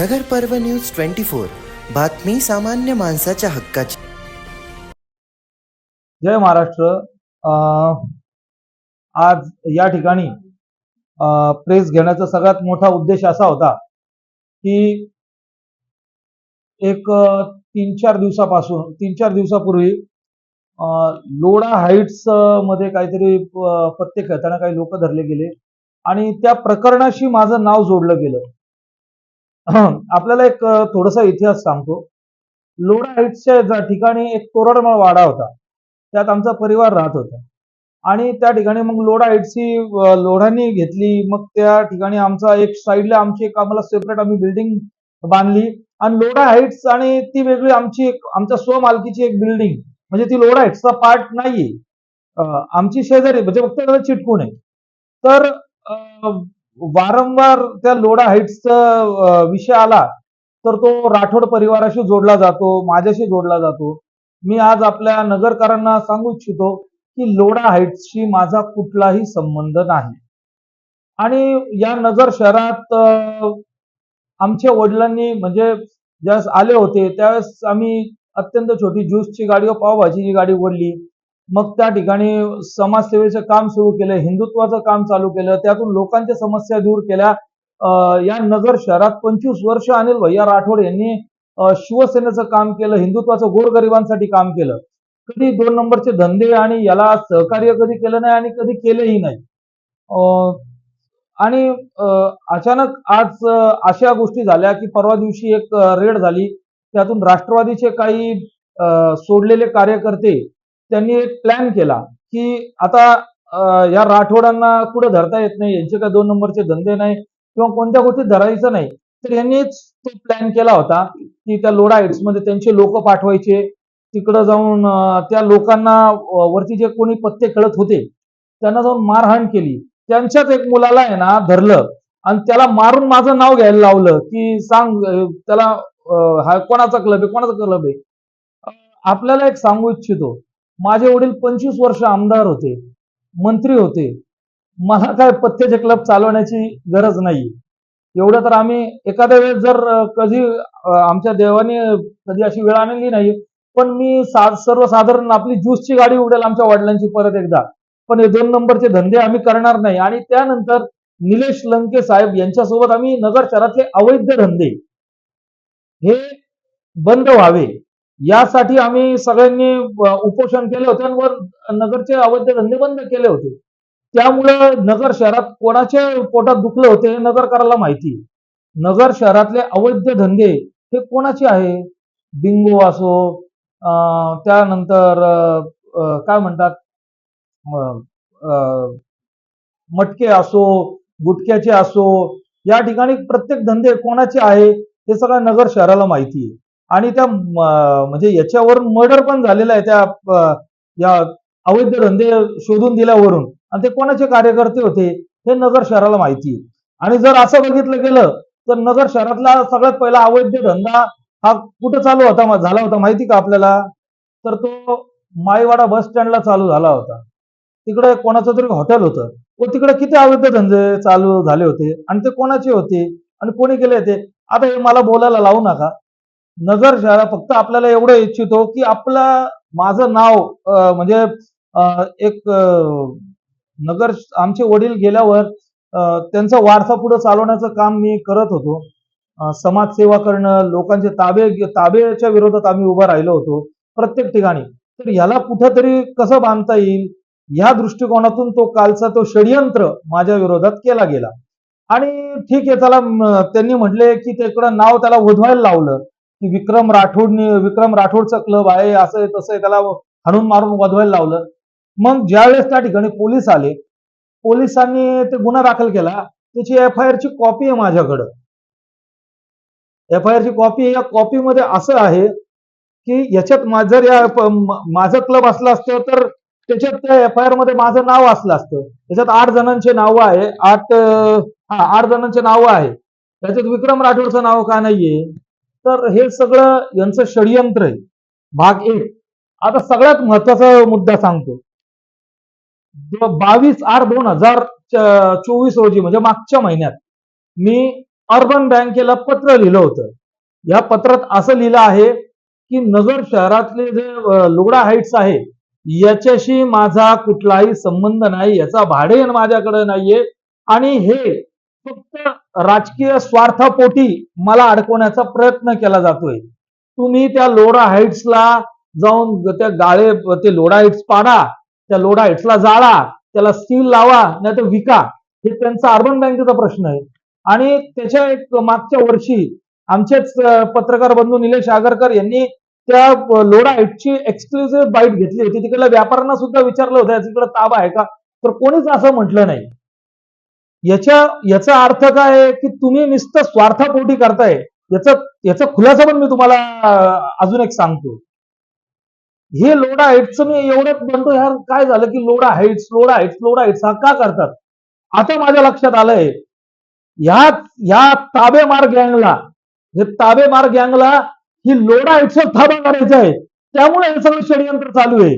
नगर पर्व news twenty four. बातमी सामान्य माणसाच्या हक्काची. जय महाराष्ट्र. अं, आज या ठिकाणी प्रेस घेण्याचा सगळ्यात मोठा उद्देश असा होता की एक अं, तीन चार दिवसापासून तीन चार दिवसापूर्वी अं, हाईट्स अं, मध्ये काहीतरी अं, पत्ते खेळताना काही लोक धरले गेले आणि त्या प्रकरणाशी माझं नाव जोडलं गेलं. आपल्याला एक थोडासा इतिहास सांगतो. लोढा हाईट्सच्या ठिकाणी एक तोरडमळ वाडा होता त्यात आमचा परिवार राहत होता. आणि त्या ठिकाणी मग लोढा हाईट्सची अं, लोढांनी घेतली मग त्या ठिकाणी आमचा एक साईडला आमची एक आम्हाला सेपरेट आम्ही बिल्डिंग बांधली. आणि लोढा हाईट्स आणि ती वेगळी आमची एक आमच्या स्वमालकीची एक बिल्डिंग म्हणजे ती लोढा हाईट्सचा पार्ट नाहीये. आमची शेजारी म्हणजे फक्त चिटकून आहे तर वारंवार त्या लोडा हाईट्सचा विषय आला तर तो राठोड परिवाराशी जोडला जातो माझ्याशी जोडला जातो. मी आज आपल्या नगरकरांना सांगू इच्छितो की लोढा हाईट्सशी माझा कुठलाही संबंध नाही. आणि या नगर शहरात आमच्या वडिलांनी म्हणजे ज्यावेळेस आले होते त्यावेळेस आम्ही अत्यंत छोटी ज्यूसची गाडी व पावभाजीची गाडी ओढली. मग त्या ठिकाणी समाजसेवेचं काम सुरू केलं हिंदुत्वाचं काम चालू केलं त्यातून लोकांच्या समस्या दूर केल्या. अं, या नगर शहरात पंचवीस वर्ष अनिल भैया राठोड यांनी शिवसेनेचं काम केलं हिंदुत्वाचं गोरगरिबांसाठी काम केलं. कधी दोन नंबरचे धंदे आणि याला सहकार्य कधी केलं नाही आणि कधी केलंही नाही. अं, आणि अचानक आज अशा गोष्टी झाल्या की परवा दिवशी एक रेड झाली. त्यातून राष्ट्रवादीचे काही अं, सोडलेले कार्यकर्ते त्यांनी एक प्लॅन केला की आता या राठोडांना कुठे धरता येत नाही यांचे काय दोन नंबरचे धंदे नाही किंवा कोणत्या गोष्टी धरायचं नाही तर यांनीच तो प्लॅन केला होता की त्या लोढा मध्ये त्यांचे लोक पाठवायचे तिकडं जाऊन त्या लोकांना वरती जे कोणी पत्ते खेळत होते त्यांना जाऊन मारहाण केली. त्यांच्याच एक मुलाला आहे ना धरलं आणि त्याला मारून माझं नाव घ्यायला लावलं की सांग त्याला हा कोणाचा क्लब आहे कोणाचा क्लब आहे? आपल्याला एक सांगू इच्छितो. माझे वडील पंचवीस वर्ष आमदार होते मंत्री होते. मला काय पत्त्याचे क्लब चालवण्याची गरज नाही. एवढं तर आम्ही एखाद्या वेळेस जर कधी आमच्या देवाने कधी अशी वेळ आणली नाही पण मी सा- सर्वसाधारण आपली ज्यूसची गाडी उडेल आमच्या वडिलांची परत एकदा. पण हे दोन नंबरचे धंदे आम्ही करणार नाही. आणि त्यानंतर निलेश लंके साहेब यांच्यासोबत आम्ही नगर शहरातले अवैध धंदे. हे बंद व्हावे. यासाठी आम्ही सगळ्यांनी उपोषण केले होते आणि नगरचे अवैध धंदे बंद केले होते. त्यामुळं नगर शहरात कोणाच्या पोटात दुखले होते हे नगरकराला माहिती नगर शहरातले अवैध धंदे हे कोणाचे आहे? बिंगो असो अं, त्यानंतर अं, काय म्हणतात? अं, मटके असो गुटक्याचे असो या ठिकाणी प्रत्येक धंदे कोणाचे आहे हे सगळं नगर शहराला माहिती आहे. आणि त्या म्हणजे याच्यावरून मर्डर पण झालेलं आहे त्या या अवैध धंदे शोधून दिल्यावरून. आणि ते कोणाचे कार्यकर्ते होते हे नगर शहराला माहिती आहे. आणि जर असं बघितलं गेलं तर नगर शहरातला सगळ्यात पहिला अवैध धंदा हा कुठं चालू होता झाला होता माहिती का आपल्याला? तर तो माईवाडा बस स्टँडला चालू झाला होता. तिकडे कोणाचं तरी हॉटेल होतं. व तिकडे किती अवैध धंदे चालू झाले होते आणि ते कोणाचे होते आणि कोणी केले होते? आता हे मला बोलायला लावू नका. नगर शहरा फक्त आपल्याला एवढं इच्छितो की आपला माझं नाव म्हणजे एक नगर आमचे वडील गेल्यावर अं, त्यांचा वारसा पुढे चालवण्याचं काम मी करत होतो. समाजसेवा करणं लोकांचे ताबे ताबेच्या विरोधात आम्ही उभा राहिलो होतो प्रत्येक ठिकाणी. तर ह्याला कुठंतरी कसं बांधता येईल? ह्या दृष्टिकोनातून तो कालचा तो षडयंत्र माझ्या विरोधात केला गेला. आणि ठीक आहे त्याला त्यांनी म्हटले की त्याकडं नाव त्याला वधवायला लावलं. की विक्रम राठोडनी विक्रम राठोडचा क्लब आहे असं तसं आहे त्याला हाणून मारून वधवायला लावलं. मग ज्यावेळेस त्या ठिकाणी पोलीस आले पोलिसांनी ते गुन्हा दाखल केला त्याची एफ आय आरची कॉपी आहे माझ्याकडं. एफ आय आरची कॉपी या कॉपीमध्ये असं आहे की याच्यात माझं जर या माझं क्लब असलं असतं तर त्याच्यात त्या एफ आय आरमध्ये माझं नाव असलं असतं. त्याच्यात आठ जणांचे नावं आहे आठ हा आठ जणांचे नावं आहे. त्याच्यात विक्रम राठोडचं नाव का नाहीये? तर हे सगळं यांचं षडयंत्र आहे. भाग एक. आता सगळ्यात महत्त्वाचा मुद्दा सांगतो. बावीस आठ दोन हजार चोवीस रोजी म्हणजे मागच्या महिन्यात मी अर्बन बँकेला पत्र लिहिलं होतं. या पत्रात असं लिहिलं आहे की नगर शहरातले जे लुगडा हाईट्स आहे याच्याशी माझा कुठलाही संबंध नाही याचा भाडे माझ्याकडे नाहीये. आणि हे फक्त राजकीय स्वार्थापोटी मला अडकवण्याचा प्रयत्न केला जातोय. तुम्ही त्या लोडा हाईट्सला जाऊन त्या गाळे ते लोडा हाईट्स पाडा त्या लोडा हाईट्सला जाळा त्याला स्टील लावा नाही तर विका. हे त्यांचा अर्बन बँकेचा प्रश्न आहे. आणि त्याच्या एक मागच्या वर्षी आमचेच पत्रकार बंधू निलेश आगरकर यांनी त्या लोडा हाईटची एक्सक्लुझिव्ह बाईट घेतली होती. तिकडल्या व्यापाऱ्यांना सुद्धा विचारलं होतं तिकडे ताबा आहे का? तर कोणीच असं म्हटलं नाही. याच्या याचा अर्थ काय आहे की तुम्ही नुसतं स्वार्थापोटी करताय. याचा याचा खुलासा पण मी तुम्हाला अजून एक सांगतो. हे लोडा हाईट्सचं मी एवढंच म्हणतो यार काय झालं की Lodha heights Lodha heights Lodha heights हा का करतात? आता माझ्या लक्षात आलंय ह्या ह्या ताबेमार गँगला हे ताबेमार गँगला ही लोडा हाईट्सवर थाबा करायचा आहे त्यामुळे हे सगळं षडयंत्र चालू आहे.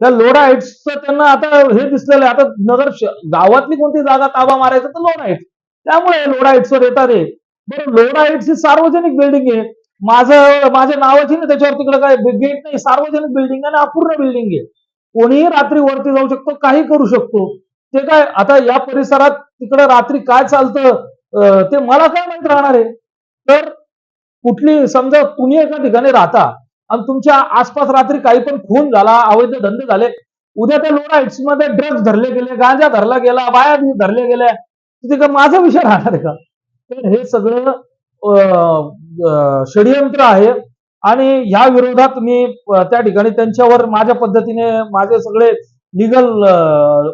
त्या लोडा हाईट्सचं त्यांना आता हे दिसलेलं आहे. आता नगर गावातली कोणती जागा ताबा मारायचा तर लोडा हाईट्स त्यामुळे हे हाईट्सवर येतात हे. बरं लोडा हाईट्स ही सार्वजनिक बिल्डिंग आहे. माझं माझ्या नावाची ना त्याच्यावर तिकडे काय गेट नाही सार्वजनिक बिल्डिंग आहे आणि अपूर्ण बिल्डिंग आहे. कोणीही रात्री वरती जाऊ शकतो काही करू शकतो. ते काय आता या परिसरात तिकडे रात्री काय चालतं ते मला काय माहीत राहणार आहे. तर कुठली समजा तुम्ही एका ठिकाणी राहता आणि तुमच्या आसपास रात्री काही पण खून झाला अवैध धंदे झाले उद्या त्या लोराईट्समध्ये ड्रग्ज धरले गेले गांजा धरला गेला बाया बी धरल्या गेल्या तिथे का माझा विषय राहणार आहे का? तर हे सगळं षडयंत्र आहे. आणि या विरोधात मी त्या ठिकाणी त्यांच्यावर माझ्या पद्धतीने माझे सगळे लिगल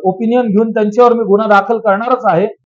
ओपिनियन घेऊन त्यांच्यावर मी गुन्हा दाखल करणारच आहे.